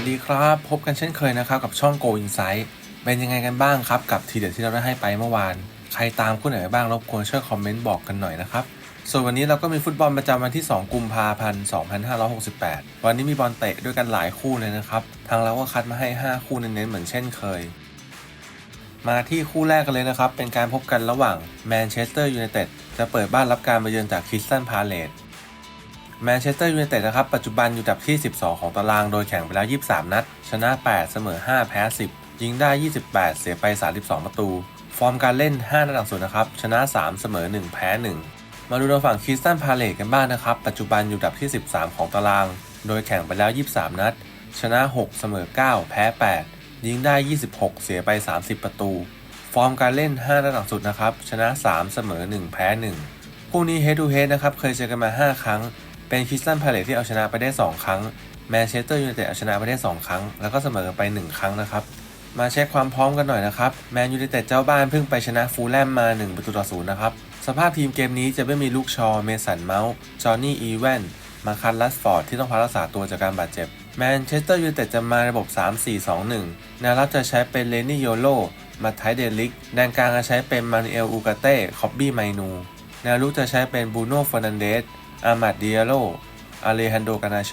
วัสดีครับ พบกันเช่นเคยนะครับ กับช่อง Go Insight เป็นยังไงกันบ้างครับ กับทีเด็ดที่เราได้ให้ไปเมื่อวาน ใครตามคู่ไหนบ้างรบกวนช่วยคอมเมนต์บอกกันหน่อยนะครับ ส่วนวันนี้เราก็มีฟุตบอลประจำวันที่ 2 กุมภาพันธ์ 2568 วันนี้มีบอลเตะด้วยกันหลายคู่เลยนะครับ ทางเราก็คัดมาให้ 5 คู่เน้นๆเหมือนเช่นเคย มาที่คู่แรกกันเลยนะครับ เป็นการพบกันระหว่างแมนเชสเตอร์ยูไนเต็ดจะเปิดบ้านรับการมาเยือนจากคริสตันพาเลต แมนเชสเตอร์ยูไนเต็ดนะครับ ปัจจุบันอยู่ดับที่ 12 ของตารางโดยแข่งไปแล้ว 23 นัด ชนะ 8 เสมอ 5 แพ้ 10 ยิงได้ 28 เสียไป 32 ประตู ฟอร์มการเล่น 5 นัดหลังสุดนะครับ ชนะ 3 เสมอ 1 แพ้ 1 มาดูทางฝั่งคริสตันพาเลตกันบ้างนะครับ ปัจจุบันอยู่ดับที่ 13 ของตาราง โดยแข่งไปแล้ว 23 นัด ชนะ 6 เสมอ 9 แพ้ 8 ยิงได้ 26 เสียไป 30 ประตู ฟอร์มการเล่น 5 นัดหลังสุดนะครับ ชนะ 3 เสมอ 1 แพ้ 1 คู่นี้ head to head นะครับ เคยเจอกันมา 5 ครั้ง เป็นคริสตันพาเลตที่เอาชนะไปได้ 2 ครั้ง แมนเชสเตอร์ยูไนเต็ดเอาชนะไปได้ 2 ครั้ง แล้วก็เสมอกันไป 1 ครั้งนะครับ มาเช็คความพร้อมกันหน่อยนะครับ แมนยูไนเต็ดเจ้าบ้านเพิ่งไปชนะฟูลแลมมา 1 ประตูต่อศูนย์นะครับ สภาพทีมเกมนี้จะไม่มีลูกชอ เมสันเมาส์ จอห์นนี่ อีแวน มาคันลัสฟอร์ดที่ต้องพักรักษาตัวจากการบาดเจ็บ แมนเชสเตอร์ยูไนเต็ดจะมาระบบ 3-4-2-1 แนวรับจะใช้เป็นเลนี่โยโล มาไทเดลิก แดนกลางจะใช้เป็นมานูเอล อูกาเต้ คอบบี้ ไมนู แนวลุกจะใช้เป็นบูโน่เฟอร์นันเดส อามาดเดียโลอาเลฮันโดกานาโช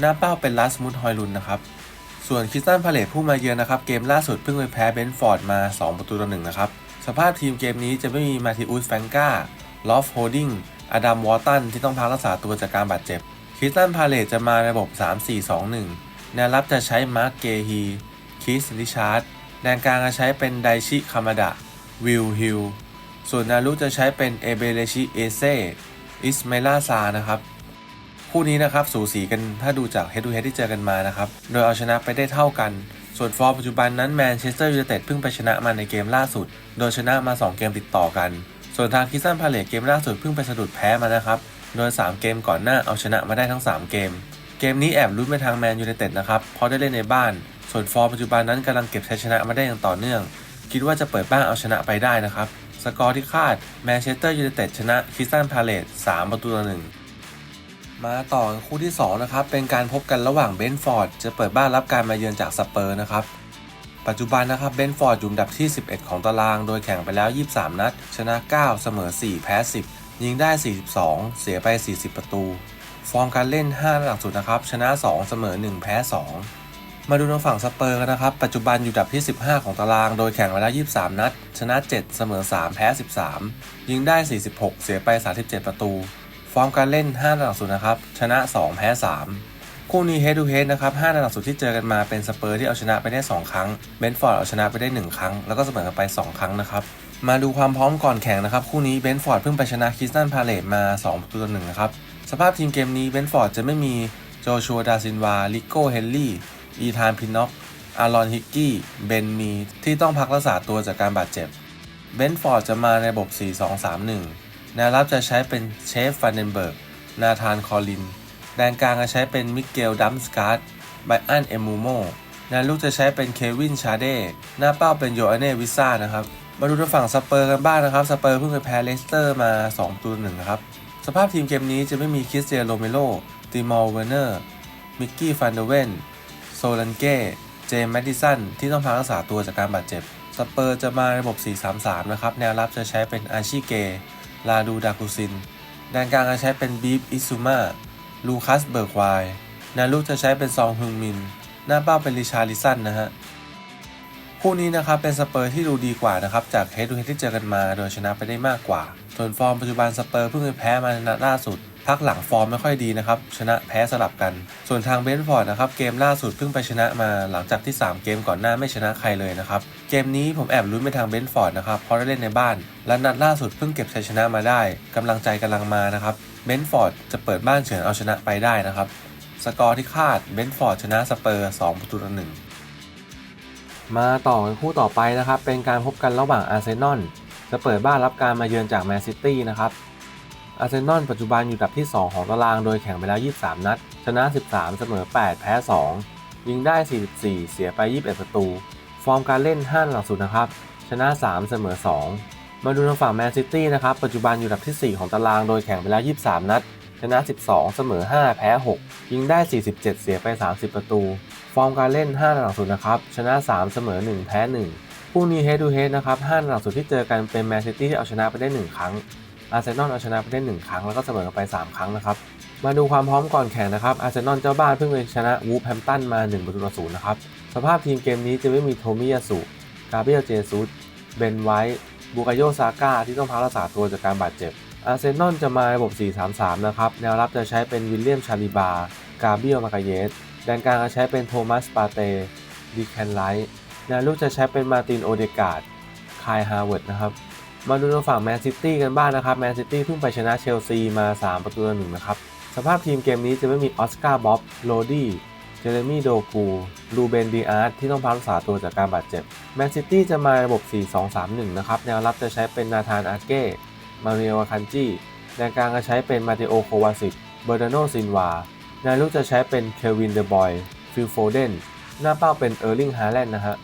หน้าเป้าเป็นลัสมุดฮอยลุนนะครับ ส่วนคริสตันพาเลตผู้มาเยือนนะครับ เกมล่าสุดเพิ่งไปแพ้เบนฟอร์ดมา 2 ประตูต่อหนึ่งนะครับ สภาพทีมเกมนี้จะไม่มีมาติอุสแฟงกาลอฟโฮดิงอดัมวอตันที่ต้องพักรักษาตัวจากการบาดเจ็บคริสตันพาเลตจะมาระบบ 3-4-2-1 แนวรับจะใช้มาร์กเกฮีคิสริชาร์ดแดนกลางจะใช้เป็นไดชิคามาดะวิลฮิลส่วนแนวรุกจะใช้เป็นเอเบเรชิเอเซ อิสเมลาซานะครับคู่นี้นะครับสูสีกันถ้าดูจาก head to head ที่เจอกันมานะครับ โดยเอาชนะไปได้เท่ากัน ส่วนฟอร์มปัจจุบันนั้นแมนเชสเตอร์ยูไนเต็ดเพิ่งไปชนะมาในเกมล่าสุด โดยชนะมา 2 เกมติดต่อกัน ส่วนทางคิสตันพาเลตเกมล่าสุดเพิ่งไปสะดุดแพ้มานะครับ โดย 3 เกมก่อนหน้าเอาชนะมาได้ทั้ง 3 เกม เกมนี้แอบลุ้นไปทางแมนยูไนเต็ดนะครับเพราะได้เล่นในบ้าน ส่วนฟอร์มปัจจุบันนั้นกำลังเก็บชัยชนะมาได้อย่างต่อเนื่อง คิดว่าจะเปิดบ้านเอาชนะไปได้นะครับ สกอร์ที่คาดแมนเชสเตอร์ยูไนเต็ดชนะคริสตันพาเลต3ประตูต่อหนึ่งมาต่อคู่ที่ 2 นะครับ เป็นการพบกันระหว่างเบนฟอร์ดจะเปิดบ้านรับการมาเยือนจากสเปอร์นะครับ ปัจจุบันนะครับเบนฟอร์ดอยู่อันดับที่ 11 ของตาราง โดยแข่งไปแล้ว 23 นัด ชนะ 9 เสมอ 4 แพ้ 10 ยิงได้ 42 เสียไป 40 ประตู ฟอร์มการเล่น5นัดหลังสุดนะครับ ชนะ 2 เสมอ 1 แพ้ 2 มาดูทางฝั่งสเปอร์กันนะครับ ปัจจุบันอยู่ดับที่ 15 ของตาราง โดยแข่งไปแล้ว 23 นัด ชนะ 7 เสมอ 3 แพ้ 13 ยิงได้ 46 เสียไป 37 ประตู ฟอร์มการเล่น 5 นัดหลังสุดนะครับ ชนะ 2 แพ้ 3 คู่นี้ head to head นะครับ 5 นัดหลังสุดที่เจอกันมาเป็นสเปอร์ที่เอาชนะไปได้ 2 ครั้ง เบนฟอร์ดเอาชนะไปได้ 1 ครั้ง แล้วก็เสมอกันไป 2 ครั้งนะครับ มาดูความพร้อมก่อนแข่งนะครับ คู่นี้เบนฟอร์ดเพิ่งไปชนะคิสตันพาเลตมา2ประตูต่อหนึ่งนะครับ สภาพทีมเกมนี้เบนฟอร์ดจะไม่มีโจชัวดาซินวาลิโก้เฮนรี่ อีธานพินน็อก อารอนฮิกกี้ เบนมี ที่ต้องพักรักษาตัวจากการบาดเจ็บ เบนฟอร์ดจะมาในระบบ 4-2-3-1 แนวรับจะใช้เป็นเชฟฟันเดนเบิร์ก นาธานคอลิน แดนกลางจะใช้เป็นมิเกลดัมสการ์ดไบอันเอมูโมแนวลุกจะใช้เป็นเควินชาเดหน้าเป้าเป็นโยอเน่วิซ่านะครับ มาดูทางฝั่งสเปอร์กันบ้างนะครับ สเปอร์เพิ่งไปแพ้เลสเตอร์มา2ตัวหนึ่งครับ สภาพทีมเกมนี้จะไม่มีคริสเตียโรเมโลติมอลเวเนอร์ มิกกี้ฟันเดเวน ลันเก้ เจมส์แมดดิสันที่ต้องพักรักษาตัวจากการบาดเจ็บ สเปอร์จะมาระบบ 4-3-3 นะครับ แนวรับจะใช้เป็นอาชิเก ลาดูดากุซิน แดนกลางจะใช้เป็นบีฟอิซูมาลูคัสเบิร์กไวน์แนวลุกจะใช้เป็นซองฮึงมิน หน้าเป้าเป็นริชาริสันนะฮะคู่นี้นะครับเป็นสเปอร์ที่ดูดีกว่านะครับจากเฮดูเฮดที่เจอกันมา โดยชนะไปได้มากกว่า ส่วนฟอร์มปัจจุบันสเปอร์เพิ่งไปแพ้มาในนัดล่าสุด พักหลังฟอร์มไม่ค่อยดีนะครับ ชนะแพ้สลับกัน ส่วนทางเบนฟอร์ดนะครับ เกมล่าสุดเพิ่งไปชนะมาหลังจากที่ 3 เกมก่อนหน้าไม่ชนะใครเลยนะครับ เกมนี้ผมแอบลุ้นไปทางเบนฟอร์ดนะครับ เพราะได้เล่นในบ้าน และนัดล่าสุดเพิ่งเก็บชัยชนะมาได้กำลังใจกำลังมานะครับเบนฟอร์ดจะเปิดบ้านเฉือนเอาชนะไปได้นะครับ สกอร์ที่คาดเบนฟอร์ดชนะสเปอร์2ประตูต่อหนึ่งมาต่อกันคู่ต่อไปนะครับ เป็นการพบกันระหว่างอาร์เซนอลจะเปิดบ้านรับการมาเยือนจากแมนซิตี้นะครับ อาร์เซนอลปัจจุบันอยู่อันดับที่ 2 ของตารางโดยแข่งไปแล้ว 23 นัด ชนะ 13 เสมอ 8 แพ้ 2 ยิงได้ 44 เสียไป 21 ประตู ฟอร์มการเล่น5หลังสุดนะครับ ชนะ 3 เสมอ 2 มาดูทางฝั่งแมนซิตี้นะครับ ปัจจุบันอยู่อันดับที่ 4 ของตารางโดยแข่งไปแล้ว 23 นัด ชนะ 12 เสมอ 5 แพ้ 6 ยิงได้ 47 เสียไป 30 ประตู ฟอร์มการเล่น5หลังสุดนะครับ ชนะ 3 เสมอ 1 แพ้ 1 คู่นี้ head to head นะครับ5หลังสุดที่เจอกันเป็นแมนซิตี้ที่เอาชนะไปได้ 1 ครั้ง อาร์เซนอลเอาชนะไปได้1ครั้งแล้วก็เสมอไป 3 ครั้งนะครับ มาดูความพร้อมก่อนแข่งนะครับอาร์เซนอลเจ้าบ้านเพิ่งไปชนะวูฟแฮมตันมา1ประตูต่อศูนย์นะครับสภาพทีมเกมนี้จะไม่มีโทมิยาสุกาเบียลเจซุสเบนไวท์บูกาโยซาก้าที่ต้องพักรักษาตัวจากการบาดเจ็บอาร์เซนอลจะมาระบบ 4-3-3 นะครับ แนวรับจะใช้เป็นวิลเลียม ชาลิบา กาเบียล มากาเยส แดนกลางจะใช้เป็นโทมัส ปาเต ดิแคนไลท์ แนวลุกจะใช้เป็นมาติน โอเดกาดคาย ฮาร์เวิร์ดนะครับ มาดูทางฝั่งแมนซิตี้กันบ้างนะครับแมนซิตี้เพิ่งไปชนะเชลซีมา 3 ประตูต่อหนึ่งนะครับ สภาพทีมเกมนี้จะไม่มีออสการ์บ๊อบโรดี้เจเรมี่โดกูลูเบนดีอาร์ตที่ต้องพักรักษาตัวจากการบาดเจ็บแมนซิตี้จะมาระบบ 4-2-3-1 นะครับ แนวรับจะใช้เป็นนาธานอาเก้มาเรียวคันจีแดนกลางจะใช้เป็นมาเตโอโควาซิกเบอร์ดาโนซินวาแนวลุกจะใช้เป็นเควินเดอบอยฟิลโฟเดนหน้าเป้าเป็นเออร์ลิงฮาแลนด์นะฮะ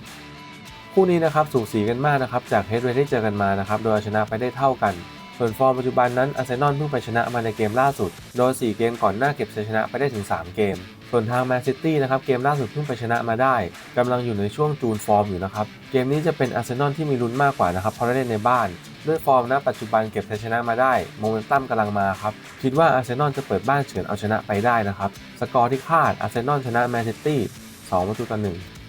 คู่นี้นะครับสูสีกันมากนะครับจากเฮดเวทที่เจอกันมานะครับโดยเอาชนะไปได้เท่ากัน ส่วนฟอร์มปัจจุบันนั้นอาร์เซนอลเพิ่งไปชนะมาในเกมล่าสุด โดย 4 เกมก่อนหน้าเก็บชัยชนะไปได้ถึง 3 เกม ส่วนทางแมนซิตี้นะครับเกมล่าสุดเพิ่งไปชนะมาได้กำลังอยู่ในช่วงจูนฟอร์มอยู่นะครับเกมนี้จะเป็นอาร์เซนอลที่มีลุ้นมากกว่านะครับเพราะเล่นในบ้านด้วยฟอร์มณปัจจุบันเก็บชัยชนะมาได้โมเมนตัมกำลังมาครับ คิดว่าอาร์เซนอลจะเปิดบ้านเฉือนเอาชนะไปได้นะครับ สกอร์ที่คาดอาร์เซนอลชนะแมนซิตี้2ประตูต่อ1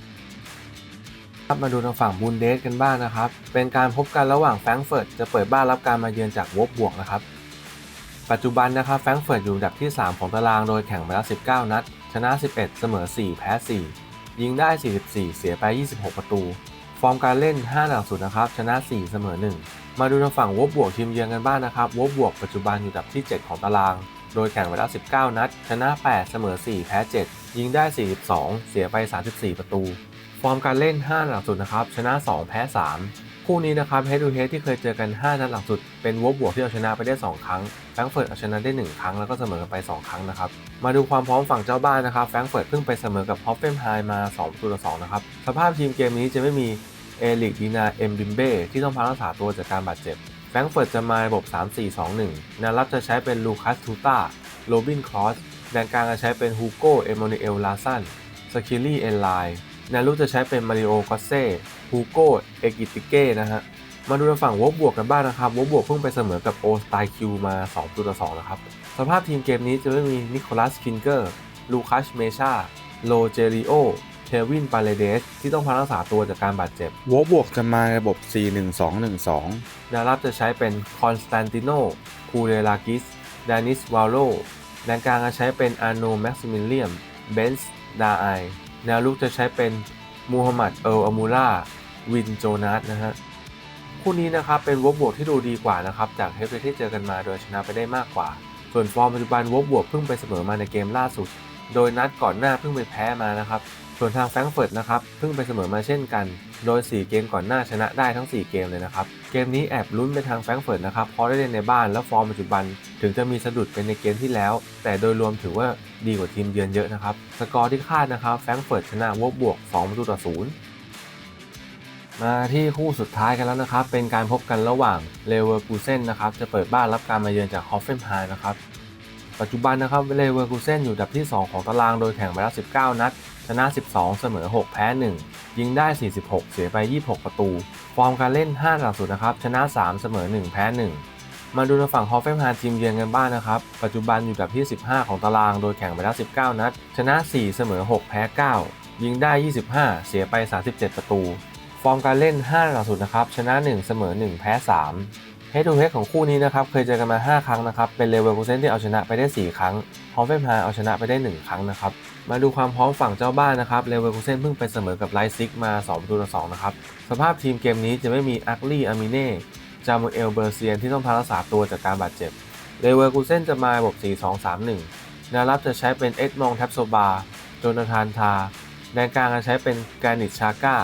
มาดูทางฝั่งบูนเดสกันบ้างนะครับ เป็นการพบกันระหว่างแฟรงก์เฟิร์ตจะเปิดบ้านรับการมาเยือนจากวบบวกนะครับ ปัจจุบันนะครับแฟรงก์เฟิร์ตอยู่อันดับที่ 3 ของตารางโดยแข่งไปแล้ว 19 นัด ชนะ 11 เสมอ 4 แพ้ 4 ยิงได้ 44 เสียไป 26 ประตู ฟอร์มการเล่น 5 หลังสุดนะครับ ชนะ 4 เสมอ 1 มาดูทางฝั่งวบบวกทีมเยือนกันบ้างนะครับวบบวกปัจจุบันอยู่อันดับที่ 7 ของตาราง โดยแข่งไปแล้ว 19 นัด ชนะ 8 เสมอ 4 แพ้ 7 ยิงได้ 42 เสียไป 34 ประตู ฟอร์มการเล่น 5 หลังสุดนะครับ ชนะ 2 แพ้ 3 คู่นี้นะครับ head to head ที่เคยเจอกัน 5 นัดหลังสุด เป็นวบบวกที่เอาชนะไปได้ 2 ครั้งแฟรงเฟิร์ตเอาชนะได้ 1 ครั้งแล้วก็เสมอกันไป 2 ครั้งนะครับ มาดูความพร้อมฝั่งเจ้าบ้านนะครับแฟรงเฟิร์ตเพิ่งไปเสมอกับฮอฟเฟนไฮมา2ประตูต่อ2นะครับสภาพทีมเกมนี้จะไม่มีเอลิกดีนาเอ็มบิมเบ้ที่ต้องพักรักษาตัวจากการบาดเจ็บแฟรงเฟิร์ตจะมาระบบ 3-4-2-1นวรับจะใช้เป็นลูคัสทูต้าโรบินครอสแดนกลางจะใช้เป็นฮูโกเอม a นูเอลลาซันสคิลลี่เอ l ไลแนวลุกจะใช้เป็นมาริโอกอเซ่ฮูโกเอกิติเก้นะฮะ มาดูทางฝั่งวบบวกกันบ้างนะครับวบบวกเพิ่งไปเสมอกับโอสไตคิวมา2ตัวต่อ2นะครับ สภาพทีมเกมนี้จะไม่มีนิโคลัสคินเกอร์ ลูคัสเมชาโลเจริโอเควินปาเลเดสที่ต้องพักรักษาตัวจากการบาดเจ็บวบวกจะมาระบบ 4-1-2-1-2แนวรับจะใช้เป็นคอนสแตนติโนคูเรลากิสดานิสวาโลแดนกลางจะใช้เป็นอาโนแม็กซิมิเลียมเบนส์ดาไอ แนวลุกจะใช้เป็นมูฮัมหมัดเอลอามูล่าวินโจนัสนะฮะคู่นี้นะครับเป็นวบบวกที่ดูดีกว่านะครับจากเฮฟเวที่เจอกันมาโดยชนะไปได้มากกว่า ส่วนฟอร์มปัจจุบันวบบวกเพิ่งไปเสมอมาในเกมล่าสุด โดยนัดก่อนหน้าเพิ่งไปแพ้มานะครับ ส่วนทางแฟรงก์เฟิร์ตนะครับเพิ่งไปเสมอมาเช่นกัน โดย 4 เกมก่อนหน้าชนะได้ทั้ง 4 เกมเลยนะครับ เกมนี้แอบลุ้นไปทางแฟรงก์เฟิร์ตนะครับเพราะได้เล่นในบ้านและฟอร์มปัจจุบัน ถึงจะมีสะดุดเป็นในเกมที่แล้ว แต่โดยรวมถือว่าดีกว่าทีมเยือนเยอะนะครับ สกอร์ที่คาดนะครับแฟรงก์เฟิร์ตชนะวบบวก2ประตูต่อ0มาที่คู่สุดท้ายกันแล้วนะครับ เป็นการพบกันระหว่างเลเวอร์คูเซนนะครับ จะเปิดบ้านรับการมาเยือนจากฮอฟเฟนไฮนะครับ ปัจจุบันนะครับเลเวอร์คูเซนอยู่ดับที่ 2 ของตารางโดยแข่งไปแล้ว 19 นัด ชนะ 12 เสมอ 6 แพ้ 1 ยิงได้ 46 เสียไป 26 ประตู ฟอร์มการเล่น 5 หลังสุดนะครับ ชนะ 3 เสมอ 1 แพ้ 1 มาดูทางฝั่งฮอฟเฟนไฮทีมเยือนกันบ้างนะครับ ปัจจุบันอยู่ดับที่ 15 ของตารางโดยแข่งไปแล้ว 19 นัด ชนะ 4 เสมอ 6 แพ้ 9 ยิงได้ 25 เสียไป 37 ประตู ฟอร์มการเล่น 5 หลังสุดนะครับ ชนะ 1 เสมอ 1 แพ้ 3 เฮดทูเฮดของคู่นี้นะครับเคยเจอกันมา 5 ครั้งนะครับ เป็นเลเวอร์คูเซนที่เอาชนะไปได้ 4 ครั้งฮอฟเฟนไฮเอาชนะไปได้ 1 ครั้งนะครับ มาดูความพร้อมฝั่งเจ้าบ้านนะครับเลเวอร์คูเซนเพิ่งไปเสมอกับไลซิกมา2ประตูต่อ2นะครับ สภาพทีมเกมนี้จะไม่มีอัคลีอามิเน่จามูเอลเบอร์เซียนที่ต้องพักรักษาตัวจากการบาดเจ็บเลเวอร์คูเซนจะมาระบบ 4-2-3-1แนวรับจะใช้เป็นเอ็ดมองแทบโซบาโจนาธานทาแดนกลางจะใช้เป็นแกนิชชาก้า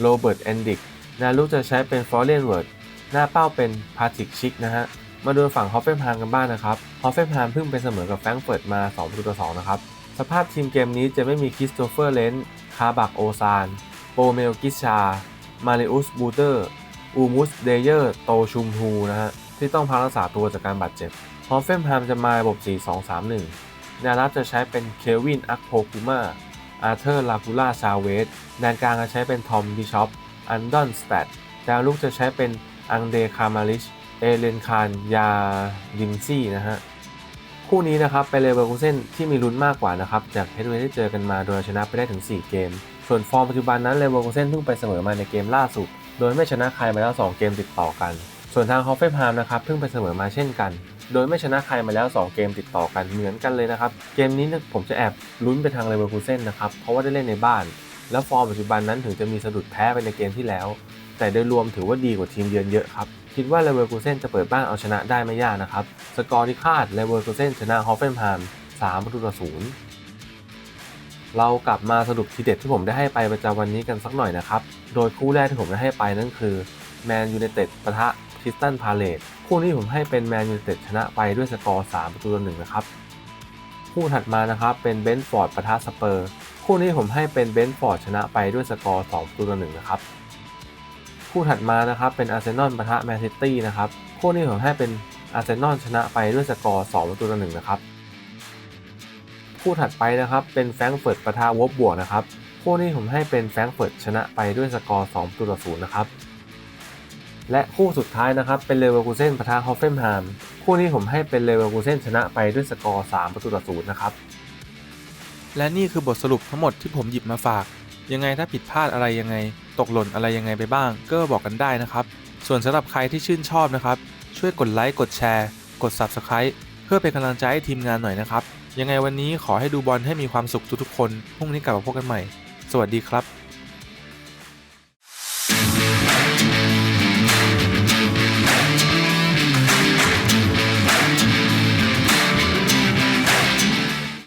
โรเบิร์ตแอนดิกแนวลุกจะใช้เป็นฟอร์เรนเวิร์ด หน้าเป้าเป็นพาติกชิกนะฮะ มาดูฝั่งฮอฟเฟนฮามกันบ้างนะครับ ฮอฟเฟนฮามเพิ่งไปเสมอกับแฟรงก์เฟิร์ตมา2ประตูต่อ2นะครับ สภาพทีมเกมนี้จะไม่มีคริสโตเฟอร์เลนคาบักโอซาน โปเมลกิชา มาริอุสบูเตอร์ อูมุสเดเยอร์ โตชุมฮูนะฮะ ที่ต้องพักรักษาตัวจากการบาดเจ็บ ฮอฟเฟนฮามจะมาระบบ 4-2-3-1แนวรับจะใช้เป็นเควินอักโพคูมาอาร์เธอร์ลาคูล่าชาเวสแดนกลางจะใช้เป็นทอมบิชอปอันดอนสแปดดาวลุกจะใช้เป็น อังเดคามาลิช เอเลนคานยาดิงซี่นะฮะ คู่นี้นะครับเป็นเลเวอร์คูเซนที่มีลุ้นมากกว่านะครับ จากเฮดเวย์ที่เจอกันมาโดยชนะไปได้ถึง 4 เกม ส่วนฟอร์มปัจจุบันนั้นเลเวอร์คูเซนเพิ่งไปเสมอมาในเกมล่าสุด โดยไม่ชนะใครมาแล้ว 2 เกมติดต่อกัน ส่วนทางฮอฟเฟนไฮม์นะครับเพิ่งไปเสมอมาเช่นกัน โดยไม่ชนะใครมาแล้ว 2 เกมติดต่อกันเหมือนกันเลยนะครับ เกมนี้ผมจะแอบลุ้นไปทางเลเวอร์คูเซนนะครับ เพราะว่าได้เล่นในบ้าน แล้วฟอร์มปัจจุบันนั้นถึงจะมีสะดุดแพ้ไปในเกมที่แล้ว แต่โดยรวมถือว่าดีกว่าทีมเยือนเยอะครับ คิดว่าเลเวอร์คูเซนจะเปิดบ้านเอาชนะได้ไม่ยากนะครับ สกอร์ที่คาดเลเวอร์คูเซนชนะฮอฟเฟนไฮม์3ประตูต่อศูนย์เรากลับมาสรุปทีเด็ดที่ผมได้ให้ไปประจำวันนี้กันสักหน่อยนะครับ โดยคู่แรกที่ผมได้ให้ไปนั่นคือแมนยู i นเต็ดปะทะคริสตันพาเลตคู่นี้ผมให้เป็นแมนยู i นเต็ดชนะไปด้วยสกอร์ 3 ประตูต่อหนึ่งนะครับ คู่ถัดมานะครับเป็นเบนฟอร์ดปะทะสเปอร์ คู่นี้ผมให้เป็นเบนฟอร์ดชนะไปด้วยสกอร์ 2 ประตูต่อหนึ่งนะครับ คู่ถัดมานะครับเป็นอาร์เซนอลปะทะแมนซิตี้นะครับคู่นี้ผมให้เป็นอาร์เซนอลชนะไปด้วยสกอร์2ประตูต่อหนึ่งนะครับคู่ถัดไปนะครับเป็นแฟรงก์เฟิร์ตปะทะวอบบวกนะครับคู่นี้ผมให้เป็นแฟรงก์เฟิร์ตชนะไปด้วยสกอร์2ประตูต่อศูนย์นะครับและคู่สุดท้ายนะครับเป็นเลเวอร์คูเซนปะทะฮอฟเฟนไฮม์คู่นี้ผมให้เป็นเลเวอร์คูเซนชนะไปด้วยสกอร์3ประตูต่อศูนย์นะครับและนี่คือบทสรุปทั้งหมดที่ผมหยิบมาฝาก ยังไงถ้าผิดพลาดอะไรยังไง ตกหล่นอะไรยังไงไปบ้าง ก็บอกกันได้นะครับ ส่วนสำหรับใครที่ชื่นชอบนะครับ ช่วยกดไลค์กดแชร์ กด Subscribe เพื่อเป็นกำลังใจให้ทีมงานหน่อยนะครับ ยังไงวันนี้ขอให้ดูบอลให้มีความสุขทุกๆคนพรุ่งนี้กลับมาพบกันใหม่ สวัสดีครับ